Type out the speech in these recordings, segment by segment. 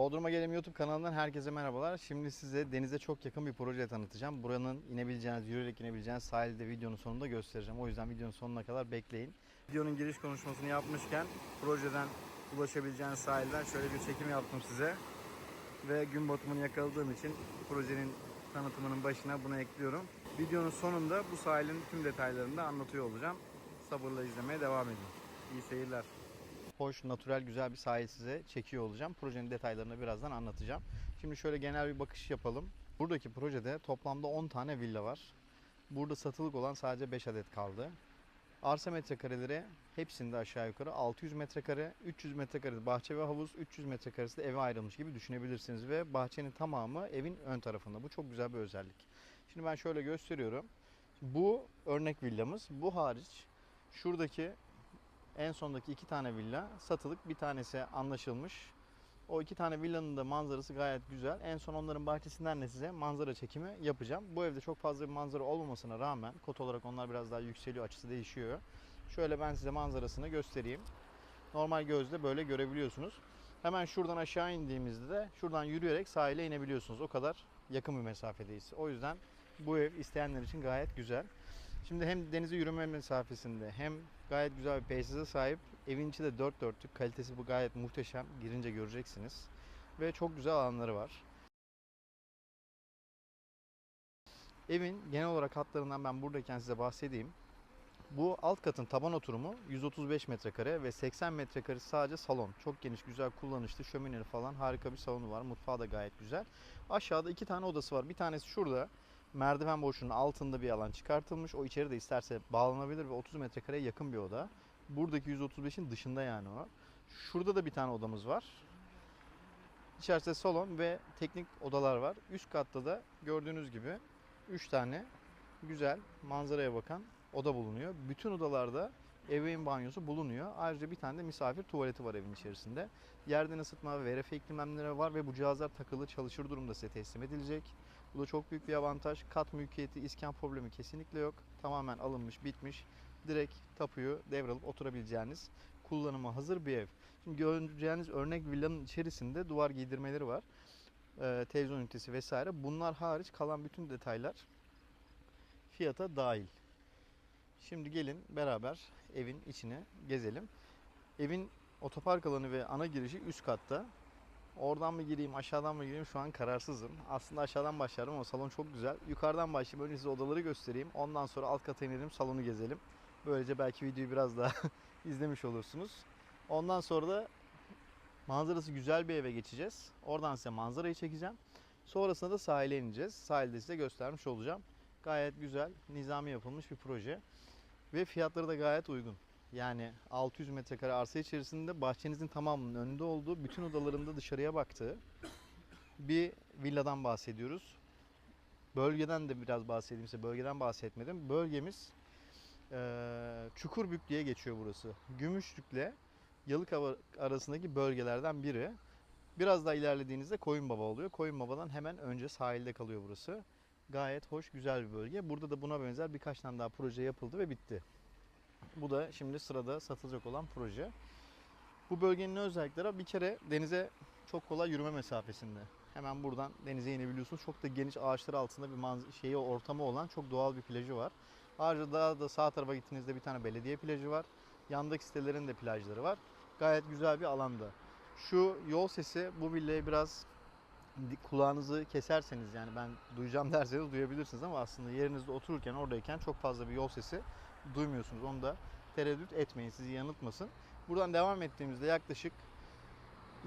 Bodrum'a Gelelim YouTube kanalından herkese merhabalar. Şimdi size denize çok yakın bir proje tanıtacağım. Buranın inebileceğiniz, yürüyerek inebileceğiniz sahilde videonun sonunda göstereceğim. O yüzden videonun sonuna kadar bekleyin. Videonun giriş konuşmasını yapmışken projeden ulaşabileceğiniz sahilden şöyle bir çekim yaptım size. Ve gün batımını yakaladığım için projenin tanıtımının başına bunu ekliyorum. Videonun sonunda bu sahilin tüm detaylarını da anlatıyor olacağım. Sabırla izlemeye devam edin. İyi seyirler. Hoş, natürel, güzel bir sahil size çekiyor olacağım. Projenin detaylarını birazdan anlatacağım. Şimdi şöyle genel bir bakış yapalım. Buradaki projede toplamda 10 tane villa var. Burada satılık olan sadece 5 adet kaldı. Arsa metrekareleri hepsinde aşağı yukarı 600 metrekare, 300 metrekare bahçe ve havuz, 300 metrekaresi de eve ayrılmış gibi düşünebilirsiniz ve bahçenin tamamı evin ön tarafında. Bu çok güzel bir özellik. Şimdi ben şöyle gösteriyorum. Bu örnek villamız. Bu hariç şuradaki en sondaki iki tane villa satılık. Bir tanesi anlaşılmış. O iki tane villanın da manzarası gayet güzel. En son onların bahçesinden de size manzara çekimi yapacağım. Bu evde çok fazla bir manzara olmamasına rağmen kot olarak onlar biraz daha yükseliyor, açısı değişiyor. Şöyle ben size manzarasını göstereyim. Normal gözle böyle görebiliyorsunuz. Hemen şuradan aşağı indiğimizde de şuradan yürüyerek sahile inebiliyorsunuz. O kadar yakın bir mesafedeyiz. O yüzden bu ev isteyenler için gayet güzel. Şimdi hem denize yürüme mesafesinde hem gayet güzel bir peyzaja sahip. Evin içi de dört dörtlük. Kalitesi bu gayet muhteşem. Girince göreceksiniz. Ve çok güzel alanları var. Evin genel olarak hatlarından ben buradayken size bahsedeyim. Bu alt katın taban oturumu 135 metrekare ve 80 metrekare sadece salon. Çok geniş, güzel, kullanışlı, şömineli falan harika bir salonu var. Mutfağı da gayet güzel. Aşağıda iki tane odası var. Bir tanesi şurada. Merdiven boşluğunun altında bir alan çıkartılmış. O içeride isterse bağlanabilir ve 30 metrekareye yakın bir oda. Buradaki 135'in dışında yani o. Şurada da bir tane odamız var. İçerisi salon ve teknik odalar var. Üst katta da gördüğünüz gibi 3 tane güzel manzaraya bakan oda bulunuyor. Bütün odalarda ebeveyn banyosu bulunuyor. Ayrıca bir tane de misafir tuvaleti var evin içerisinde. Yerden ısıtma ve VRF iklimlenmeleri var ve bu cihazlar takılı çalışır durumda size teslim edilecek. Bu da çok büyük bir avantaj. Kat mülkiyeti, iskan problemi kesinlikle yok. Tamamen alınmış, bitmiş. Direkt tapuyu devralıp oturabileceğiniz kullanıma hazır bir ev. Şimdi göreceğiniz örnek villanın içerisinde duvar giydirmeleri var. Ee, televizyon ünitesi vesaire. Bunlar hariç kalan bütün detaylar fiyata dahil. Şimdi gelin beraber evin içine gezelim. Evin otopark alanı ve ana girişi üst katta. Oradan mı gireyim, aşağıdan mı gireyim şu an kararsızım. Aslında aşağıdan başlarım ama salon çok güzel. Yukarıdan başlayayım, önce size odaları göstereyim. Ondan sonra alt kata inelim, salonu gezelim. Böylece belki videoyu biraz daha izlemiş olursunuz. Ondan sonra da manzarası güzel bir eve geçeceğiz. Oradan size manzarayı çekeceğim. Sonrasında da sahile ineceğiz. Sahilde size göstermiş olacağım. Gayet güzel, nizami yapılmış bir proje. Ve fiyatları da gayet uygun. Yani 600 metrekare arsa içerisinde bahçenizin tamamının önünde olduğu, bütün odalarında dışarıya baktığı bir villadan bahsediyoruz. Bölgeden de biraz bahsedeyim size. Bölgeden bahsetmedim. Bölgemiz eee Çukurbük diye geçiyor burası. Gümüşlük'le Yalıkava arasındaki bölgelerden biri. Biraz daha ilerlediğinizde Koyunbaba oluyor. Koyunbaba'dan hemen önce sahilde kalıyor burası. Gayet hoş, güzel bir bölge. Burada da buna benzer birkaç tane daha proje yapıldı ve bitti. Bu da şimdi sırada satılacak olan proje. Bu bölgenin özellikleri? Bir kere denize çok kolay yürüme mesafesinde. Hemen buradan denize inebiliyorsunuz. Çok da geniş ağaçlar altında bir manz- şeyi ortamı olan çok doğal bir plajı var. Ayrıca daha da sağ tarafa gittiğinizde bir tane belediye plajı var. Yandaki sitelerin de plajları var. Gayet güzel bir alanda. Şu yol sesi bu villaya biraz kulağınızı keserseniz yani ben duyacağım derseniz duyabilirsiniz ama aslında yerinizde otururken oradayken çok fazla bir yol sesi duymuyorsunuz. Onu da tereddüt etmeyin sizi yanıltmasın. Buradan devam ettiğimizde yaklaşık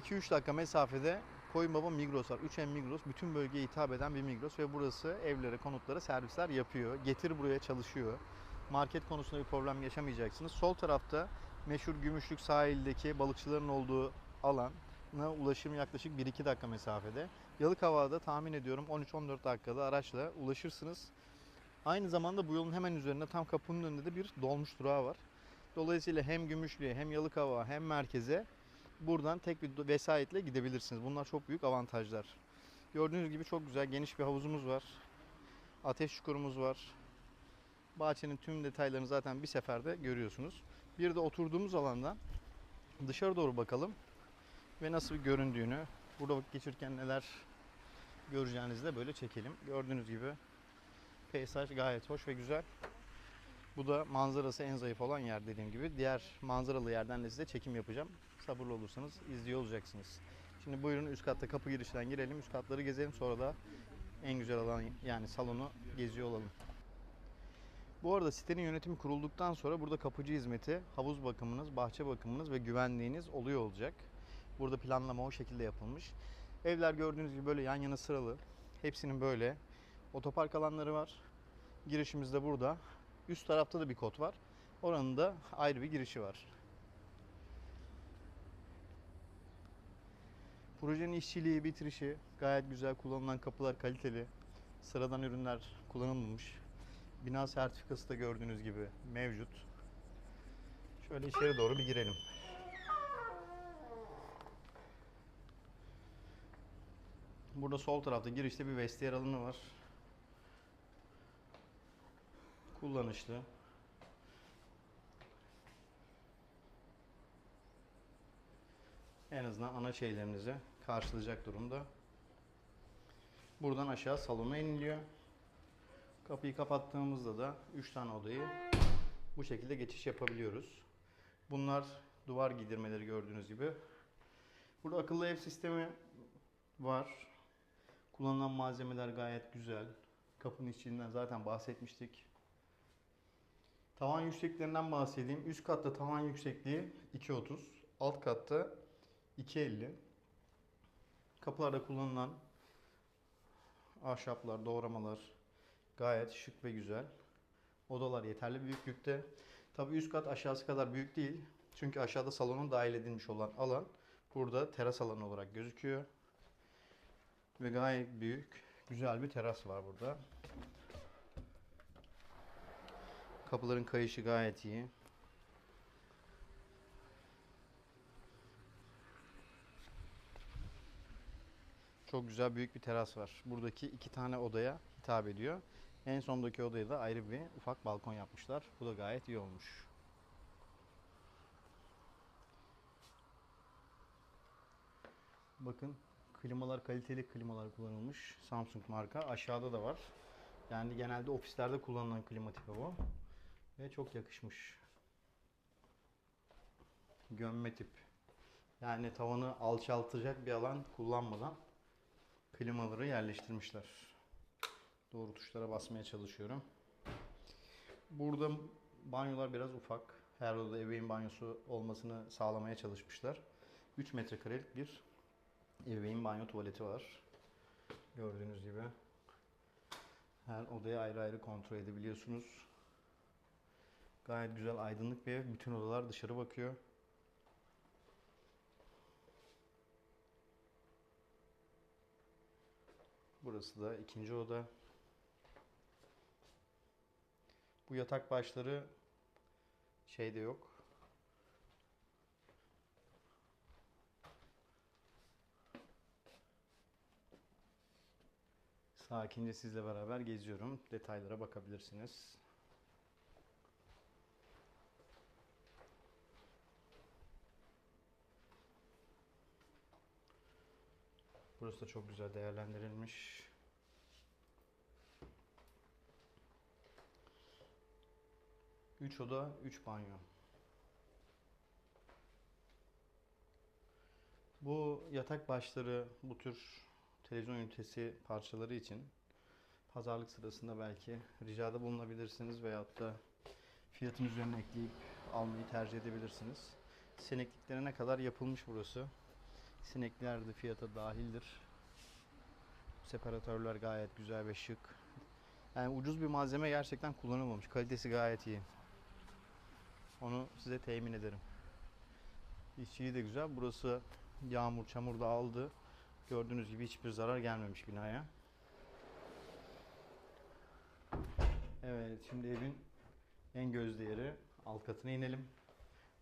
2-3 dakika mesafede Koyunbaba Migros var. 3M Migros bütün bölgeye hitap eden bir Migros ve burası evlere, konutlara servisler yapıyor. Getir buraya çalışıyor. Market konusunda bir problem yaşamayacaksınız. Sol tarafta meşhur Gümüşlük sahildeki balıkçıların olduğu alana ulaşım yaklaşık 1-2 dakika mesafede. Yalıkavak'ta tahmin ediyorum 13-14 dakikada araçla ulaşırsınız. Aynı zamanda bu yolun hemen üzerinde tam kapının önünde de bir dolmuş durağı var. Dolayısıyla hem Gümüşlü'ye hem Yalıkavak'a hem merkeze buradan tek bir vesayetle gidebilirsiniz. Bunlar çok büyük avantajlar. Gördüğünüz gibi çok güzel geniş bir havuzumuz var. Ateş çukurumuz var. Bahçenin tüm detaylarını zaten bir seferde görüyorsunuz. Bir de oturduğumuz alandan dışarı doğru bakalım ve nasıl göründüğünü Burada vakit geçirirken neler göreceğinizi de böyle çekelim. Gördüğünüz gibi peyzaj gayet hoş ve güzel. Bu da manzarası en zayıf olan yer dediğim gibi. Diğer manzaralı yerden de size çekim yapacağım. Sabırlı olursanız izliyor olacaksınız. Şimdi buyurun üst katta kapı girişten girelim. Üst katları gezelim sonra da en güzel alan yani salonu geziyor olalım. Bu arada sitenin yönetimi kurulduktan sonra burada kapıcı hizmeti, havuz bakımınız, bahçe bakımınız ve güvenliğiniz oluyor olacak. Burada planlama o şekilde yapılmış. Evler gördüğünüz gibi böyle yan yana sıralı. Hepsinin böyle otopark alanları var. Girişimiz de burada. Üst tarafta da bir kod var. Oranın da ayrı bir girişi var. Projenin işçiliği, bitirişi gayet güzel. Kullanılan kapılar kaliteli. Sıradan ürünler kullanılmamış. Bina sertifikası da gördüğünüz gibi mevcut. Şöyle içeri doğru bir girelim. Burada sol tarafta girişte bir vestiyer alanı var. Kullanışlı. En azından ana şeylerinizi karşılayacak durumda. Buradan aşağı salona iniliyor. Kapıyı kapattığımızda da 3 tane odayı bu şekilde geçiş yapabiliyoruz. Bunlar duvar giydirmeleri gördüğünüz gibi. Burada akıllı ev sistemi var. Kullanılan malzemeler gayet güzel. Kapının içinden zaten bahsetmiştik. Tavan yükseklerinden bahsedeyim. Üst katta tavan yüksekliği 2.30. Alt katta 2.50. Kapılarda kullanılan ahşaplar, doğramalar gayet şık ve güzel. Odalar yeterli büyüklükte. Tabii üst kat aşağısı kadar büyük değil. Çünkü aşağıda salonun dahil edilmiş olan alan burada teras alanı olarak gözüküyor. Ve gayet büyük, güzel bir teras var burada. Kapıların kayışı gayet iyi. Çok güzel büyük bir teras var. Buradaki iki tane odaya hitap ediyor. En sondaki odaya da ayrı bir ufak balkon yapmışlar. Bu da gayet iyi olmuş. Bakın klimalar kaliteli klimalar kullanılmış. Samsung marka. Aşağıda da var. Yani genelde ofislerde kullanılan klima tipi bu. Ve çok yakışmış. Gömme tip. Yani tavanı alçaltacak bir alan kullanmadan klimaları yerleştirmişler. Doğru tuşlara basmaya çalışıyorum. Burada banyolar biraz ufak. Her odada ebeveyn banyosu olmasını sağlamaya çalışmışlar. 3 metrekarelik bir ebeveyn banyo tuvaleti var. Gördüğünüz gibi. Her odaya ayrı ayrı kontrol edebiliyorsunuz. Gayet güzel aydınlık bir ev. Bütün odalar dışarı bakıyor. Burası da ikinci oda. Bu yatak başları şeyde yok. Sakince sizle beraber geziyorum. Detaylara bakabilirsiniz. Burası da çok güzel değerlendirilmiş. Üç oda, üç banyo. Bu yatak başları, bu tür televizyon ünitesi parçaları için pazarlık sırasında belki ricada bulunabilirsiniz veyahut da fiyatın üzerine ekleyip almayı tercih edebilirsiniz. Sinekliklerine kadar yapılmış burası. Sinekler de fiyata dahildir. Separatörler gayet güzel ve şık. Yani ucuz bir malzeme gerçekten kullanılmamış. Kalitesi gayet iyi. Onu size temin ederim. İşçiliği de güzel. Burası yağmur, çamur da aldı. Gördüğünüz gibi hiçbir zarar gelmemiş binaya. Evet, şimdi evin en gözde yeri alt katına inelim.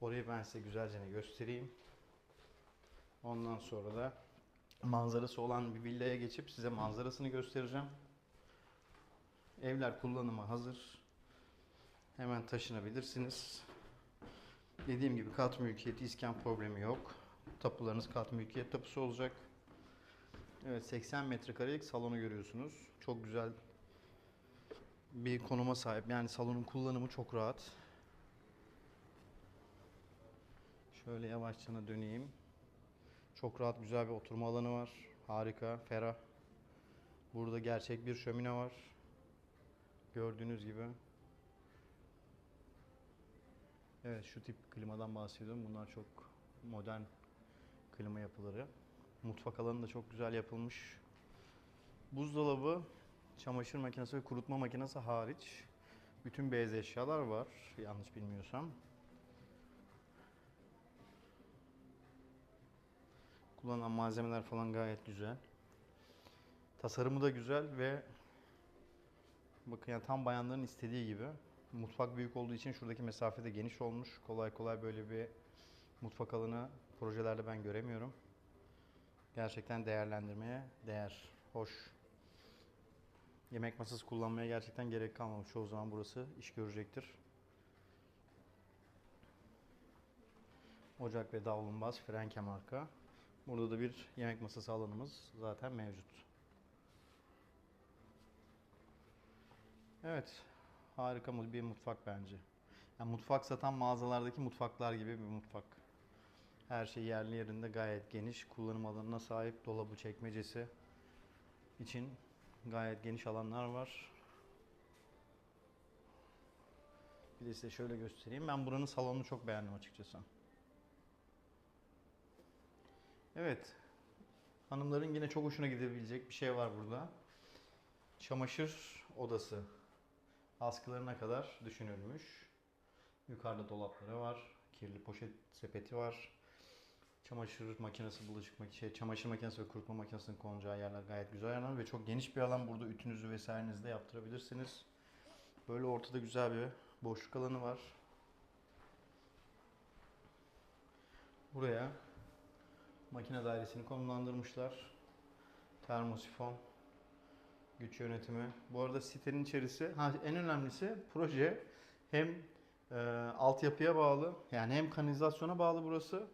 Orayı ben size güzelce göstereyim. Ondan sonra da manzarası olan bir villaya geçip size manzarasını göstereceğim. Evler kullanıma hazır. Hemen taşınabilirsiniz. Dediğim gibi kat mülkiyeti iskan problemi yok. Tapularınız kat mülkiyet tapusu olacak. Evet 80 metrekarelik salonu görüyorsunuz. Çok güzel bir konuma sahip. Yani salonun kullanımı çok rahat. Şöyle yavaşça döneyim. Çok rahat güzel bir oturma alanı var. Harika, ferah. Burada gerçek bir şömine var. Gördüğünüz gibi. Evet şu tip klimadan bahsediyorum. Bunlar çok modern klima yapıları. Mutfak alanı da çok güzel yapılmış. Buzdolabı, çamaşır makinesi ve kurutma makinesi hariç bütün beyaz eşyalar var yanlış bilmiyorsam. Kullanılan malzemeler falan gayet güzel. Tasarımı da güzel ve bakın yani tam bayanların istediği gibi. Mutfak büyük olduğu için şuradaki mesafe de geniş olmuş. Kolay kolay böyle bir mutfak alanı projelerde ben göremiyorum. Gerçekten değerlendirmeye değer. Hoş. Yemek masası kullanmaya gerçekten gerek kalmamış. Çoğu zaman burası iş görecektir. Ocak ve davlumbaz Frenke marka. Burada da bir yemek masası alanımız zaten mevcut. Evet. Harika bir mutfak bence. Yani mutfak satan mağazalardaki mutfaklar gibi bir mutfak. Her şey yerli yerinde gayet geniş. Kullanım alanına sahip dolabı çekmecesi için gayet geniş alanlar var. Bir de size şöyle göstereyim. Ben buranın salonunu çok beğendim açıkçası. Evet. Hanımların yine çok hoşuna gidebilecek bir şey var burada. Çamaşır odası. Askılarına kadar düşünülmüş. Yukarıda dolapları var. Kirli poşet sepeti var. Çamaşır makinesi, bulaşık makinesi, şey, çamaşır makinesi ve kurutma makinesinin konacağı yerler gayet güzel yerler ve çok geniş bir alan. Burada ütünüzü vesairenizi de yaptırabilirsiniz. Böyle ortada güzel bir boşluk alanı var. Buraya makine dairesini konumlandırmışlar. Termosifon, güç yönetimi. Bu arada sitenin içerisi, ha, en önemlisi proje hem e, altyapıya bağlı, yani hem kanalizasyona bağlı burası,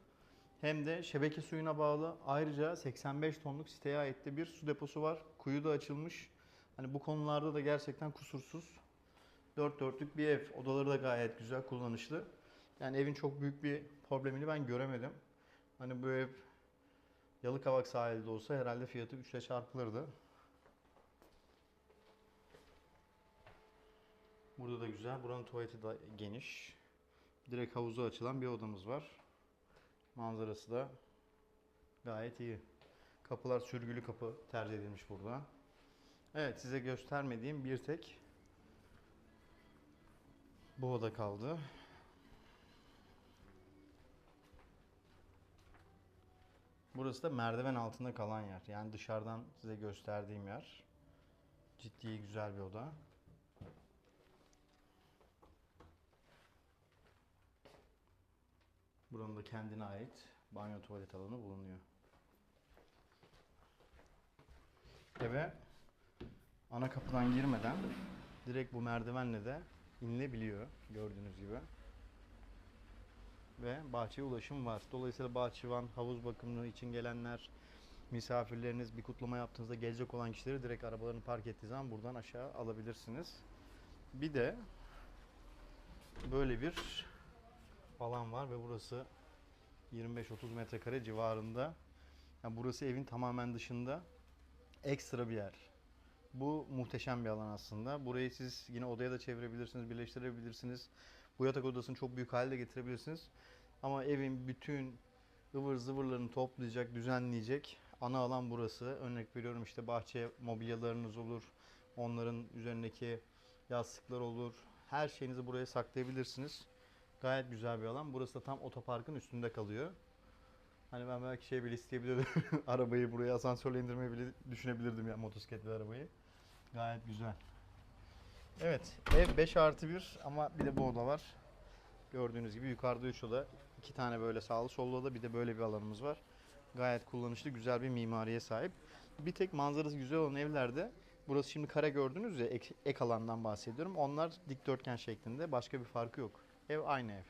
hem de şebeke suyuna bağlı. Ayrıca 85 tonluk siteye ait de bir su deposu var. Kuyu da açılmış. Hani bu konularda da gerçekten kusursuz. Dört dörtlük bir ev. Odaları da gayet güzel, kullanışlı. Yani evin çok büyük bir problemini ben göremedim. Hani bu ev Yalıkavak sahilde olsa herhalde fiyatı 3'e çarpılırdı. Burada da güzel. Buranın tuvaleti de geniş. Direkt havuza açılan bir odamız var. Manzarası da gayet iyi. Kapılar sürgülü kapı tercih edilmiş burada. Evet size göstermediğim bir tek bu oda kaldı. Burası da merdiven altında kalan yer. Yani dışarıdan size gösterdiğim yer. Ciddi güzel bir oda. Buranın da kendine ait banyo tuvalet alanı bulunuyor. Eve ana kapıdan girmeden direkt bu merdivenle de inilebiliyor gördüğünüz gibi. Ve bahçeye ulaşım var. Dolayısıyla bahçıvan, havuz bakımı için gelenler, misafirleriniz bir kutlama yaptığınızda gelecek olan kişileri direkt arabalarını park ettiği zaman buradan aşağı alabilirsiniz. Bir de böyle bir alan var ve burası 25-30 metrekare civarında. Yani burası evin tamamen dışında ekstra bir yer. Bu muhteşem bir alan aslında. Burayı siz yine odaya da çevirebilirsiniz, birleştirebilirsiniz. Bu yatak odasını çok büyük hale de getirebilirsiniz. Ama evin bütün ıvır zıvırlarını toplayacak, düzenleyecek ana alan burası. Örnek veriyorum işte bahçe mobilyalarınız olur. Onların üzerindeki yastıklar olur. Her şeyinizi buraya saklayabilirsiniz. Gayet güzel bir alan. Burası da tam otoparkın üstünde kalıyor. Hani ben belki şey bile isteyebilirdim. arabayı buraya asansörle indirmeyi bile düşünebilirdim ya motosikletli arabayı. Gayet güzel. Evet, ev 5 artı 1 ama bir de bu oda var. Gördüğünüz gibi yukarıda 3 oda, iki tane böyle sağlı sollu oda, bir de böyle bir alanımız var. Gayet kullanışlı, güzel bir mimariye sahip. Bir tek manzarası güzel olan evlerde, burası şimdi kare gördünüz ya, ek, ek alandan bahsediyorum. Onlar dikdörtgen şeklinde, başka bir farkı yok. Ev aynı ev.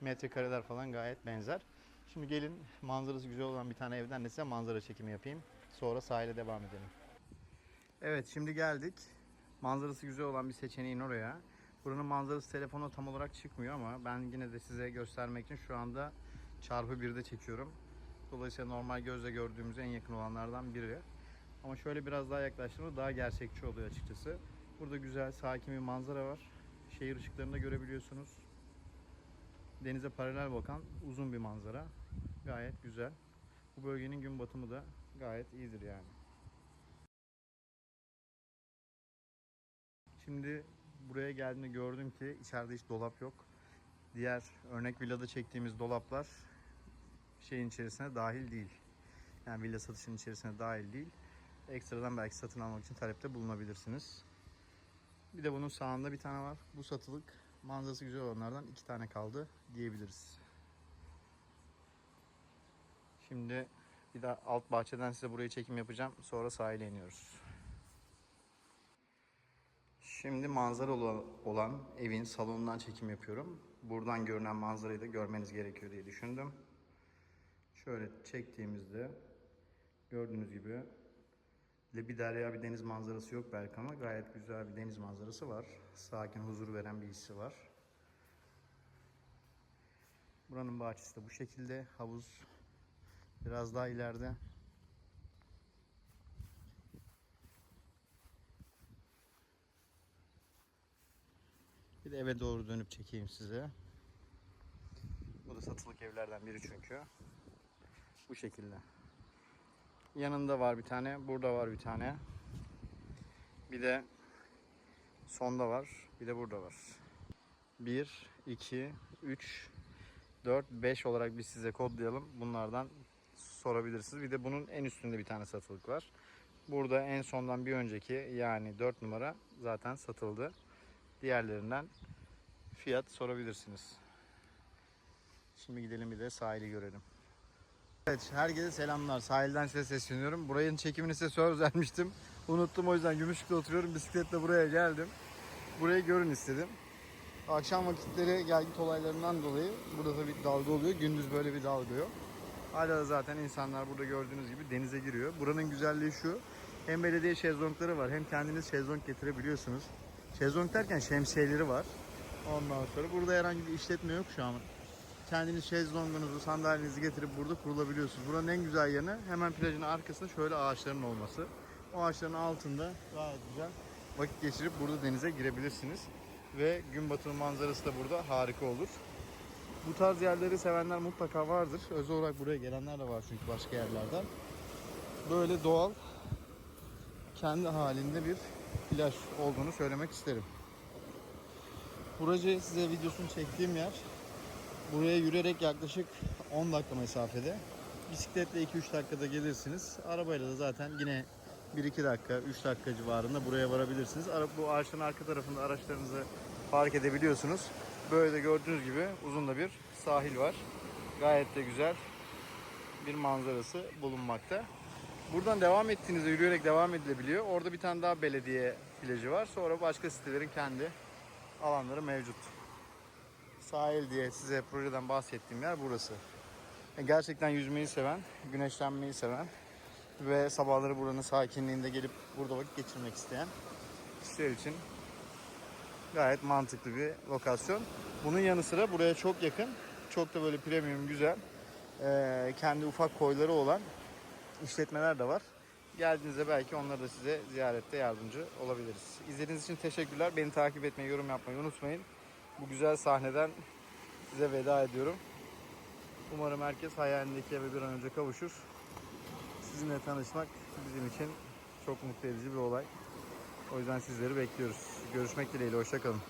Metrekareler falan gayet benzer. Şimdi gelin manzarası güzel olan bir tane evden de size manzara çekimi yapayım. Sonra sahile devam edelim. Evet şimdi geldik. Manzarası güzel olan bir seçeneğin oraya. Buranın manzarası telefona tam olarak çıkmıyor ama ben yine de size göstermek için şu anda çarpı 1'de çekiyorum. Dolayısıyla normal gözle gördüğümüz en yakın olanlardan biri. Ama şöyle biraz daha yaklaştığımda daha gerçekçi oluyor açıkçası. Burada güzel, sakin bir manzara var. Şehir ışıklarını da görebiliyorsunuz. Denize paralel bakan uzun bir manzara. Gayet güzel. Bu bölgenin gün batımı da gayet iyidir yani. Şimdi buraya geldiğimde gördüm ki içeride hiç dolap yok. Diğer örnek villada çektiğimiz dolaplar şeyin içerisine dahil değil. Yani villa satışının içerisine dahil değil. Ekstradan belki satın almak için talepte bulunabilirsiniz. Bir de bunun sağında bir tane var. Bu satılık. Manzarası güzel olanlardan iki tane kaldı diyebiliriz. Şimdi bir daha alt bahçeden size burayı çekim yapacağım. Sonra sahile iniyoruz. Şimdi manzara ola- olan evin salonundan çekim yapıyorum. Buradan görünen manzarayı da görmeniz gerekiyor diye düşündüm. Şöyle çektiğimizde gördüğünüz gibi bir derya bir deniz manzarası yok belki ama gayet güzel bir deniz manzarası var. Sakin, huzur veren bir hissi var. Buranın bahçesi de bu şekilde. Havuz biraz daha ileride. Bir de eve doğru dönüp çekeyim size. Bu da satılık evlerden biri çünkü. Bu şekilde. Yanında var bir tane, burada var bir tane. Bir de sonda var, bir de burada var. 1, 2, 3, 4, 5 olarak biz size kodlayalım. Bunlardan sorabilirsiniz. Bir de bunun en üstünde bir tane satılık var. Burada en sondan bir önceki yani 4 numara zaten satıldı. Diğerlerinden fiyat sorabilirsiniz. Şimdi gidelim bir de sahili görelim. Evet, herkese selamlar. Sahilden size sesleniyorum. Burayın çekimini size söz vermiştim. Unuttum o yüzden Gümüşlük'te oturuyorum. Bisikletle buraya geldim. Burayı görün istedim. Akşam vakitleri gelgit olaylarından dolayı burada tabii dalga oluyor. Gündüz böyle bir dalga yok. Hala da zaten insanlar burada gördüğünüz gibi denize giriyor. Buranın güzelliği şu. Hem belediye şezlongları var hem kendiniz şezlong getirebiliyorsunuz. Şezlong derken şemsiyeleri var. Ondan sonra burada herhangi bir işletme yok şu an. Kendiniz şezlongunuzu, sandalyenizi getirip burada kurulabiliyorsunuz. Buranın en güzel yanı hemen plajın arkasında şöyle ağaçların olması. O ağaçların altında gayet güzel vakit geçirip burada denize girebilirsiniz. Ve gün batımı manzarası da burada harika olur. Bu tarz yerleri sevenler mutlaka vardır. Özel olarak buraya gelenler de var çünkü başka yerlerden. Böyle doğal, kendi halinde bir plaj olduğunu söylemek isterim. Buracı size videosunu çektiğim yer. Buraya yürüyerek yaklaşık 10 dakika mesafede. Bisikletle 2-3 dakikada gelirsiniz. Arabayla da zaten yine 1-2 dakika, 3 dakika civarında buraya varabilirsiniz. Ara- Bu ağaçların arka tarafında araçlarınızı park edebiliyorsunuz. Böyle de gördüğünüz gibi uzun da bir sahil var. Gayet de güzel bir manzarası bulunmakta. Buradan devam ettiğinizde yürüyerek devam edilebiliyor. Orada bir tane daha belediye plajı var. Sonra başka sitelerin kendi alanları mevcut. Sahil diye size projeden bahsettiğim yer burası. E, Gerçekten yüzmeyi seven, güneşlenmeyi seven ve sabahları buranın sakinliğinde gelip burada vakit geçirmek isteyen kişiler için gayet mantıklı bir lokasyon. Bunun yanı sıra buraya çok yakın, çok da böyle premium güzel, e, kendi ufak koyları olan işletmeler de var. Geldiğinizde belki onları da size ziyarette yardımcı olabiliriz. İzlediğiniz için teşekkürler. Beni takip etmeyi, yorum yapmayı unutmayın. Bu güzel sahneden size veda ediyorum. Umarım herkes hayalindeki eve bir an önce kavuşur. Sizinle tanışmak bizim için çok mutlu edici bir olay. O yüzden sizleri bekliyoruz. Görüşmek dileğiyle. Hoşçakalın.